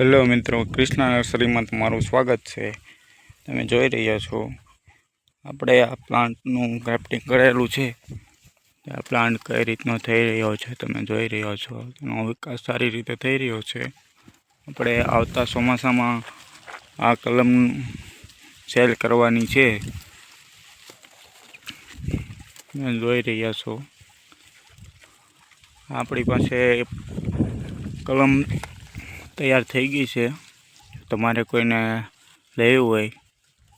Hello મિત્રો, કૃષ્ણા નર્સરીમાં તમારું સ્વાગત છે. તમે જોઈ રહ્યા છો, આપણે આ પ્લાન્ટનું ગ્રાફ્ટિંગ કરેલું છે. આ પ્લાન્ટ કઈ રીતનો થઈ રહ્યો છે તમે જોઈ રહ્યો છો. તેનો વિકાસ સારી રીતે થઈ રહ્યો છે. આપણે આવતા ચોમાસામાં આ કલમ સેલ કરવાની છે. જોઈ રહ્યા છો. આપણી પાસે કલમ તૈયાર થઈ ગઈ છે. તમારે કોઈને લેવું હોય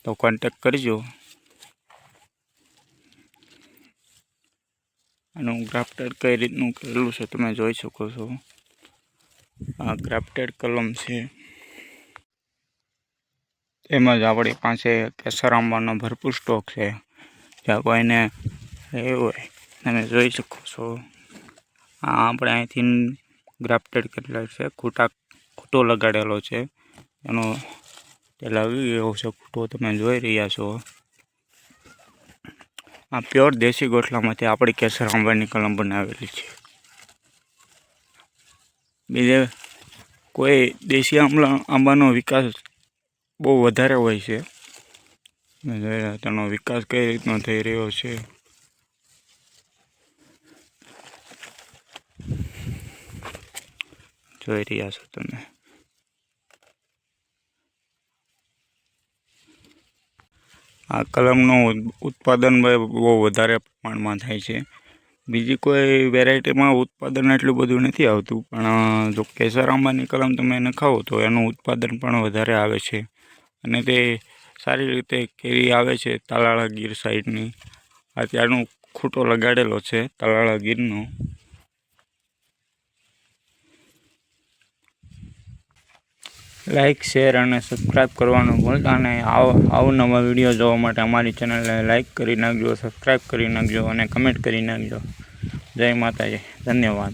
તો કોન્ટેક કરજો. આનું ગ્રાફ્ટેડ કઈ રીતનું કરેલું છે તમે જોઈ શકો છો. આ ગ્રાફ્ટેડ કલમ છે. તેમજ આપણી પાસે કેસર આંબાનો ભરપૂર સ્ટોક છે. જ્યાં કોઈને લેવું હોય તમે જોઈ શકો છો. આ આપણે અહીંથી ગ્રાફ્ટેડ કરેલા છે. ખૂટા ખૂટો લગાડેલો છે. એનો લાગી ગયો છે ફૂટો તમે જોઈ રહ્યા છો. આ પ્યોર દેશી ગોઠલામાંથી આપણી કેસર આંબાની કલમ બનાવેલી છે. બીજે કોઈ દેશી આંબલા આંબાનો વિકાસ બહુ વધારે હોય છે, તેનો વિકાસ કઈ રીતનો થઈ રહ્યો છે. જોઈ રહ્યા છો તમે. આ કલમનું ઉત્પાદન બહુ વધારે પ્રમાણમાં થાય છે. બીજી કોઈ વેરાયટીમાં ઉત્પાદન એટલું બધું નથી આવતું, પણ જો કેસર આંબાની કલમ તમે એને ખાઓ તો એનું ઉત્પાદન પણ વધારે આવે છે. અને તે સારી રીતે કેરી આવે છે તાલાળા ગીર સાઈડની. આ ત્યાંનો ખૂટો લગાડેલો છે તાલાળા ગીરનો. લાઇક શેર અને સબસ્ક્રાઈબ કરવાનું ભૂલતા આવો અવનવા વીડિયો જોવા માટે અમારી ચેનલને લાઇક કરી નાખજો સબસ્ક્રાઈબ કરી નાખજો અને કમેન્ટ કરી નાખજો. જય માતાજી. ધન્યવાદ.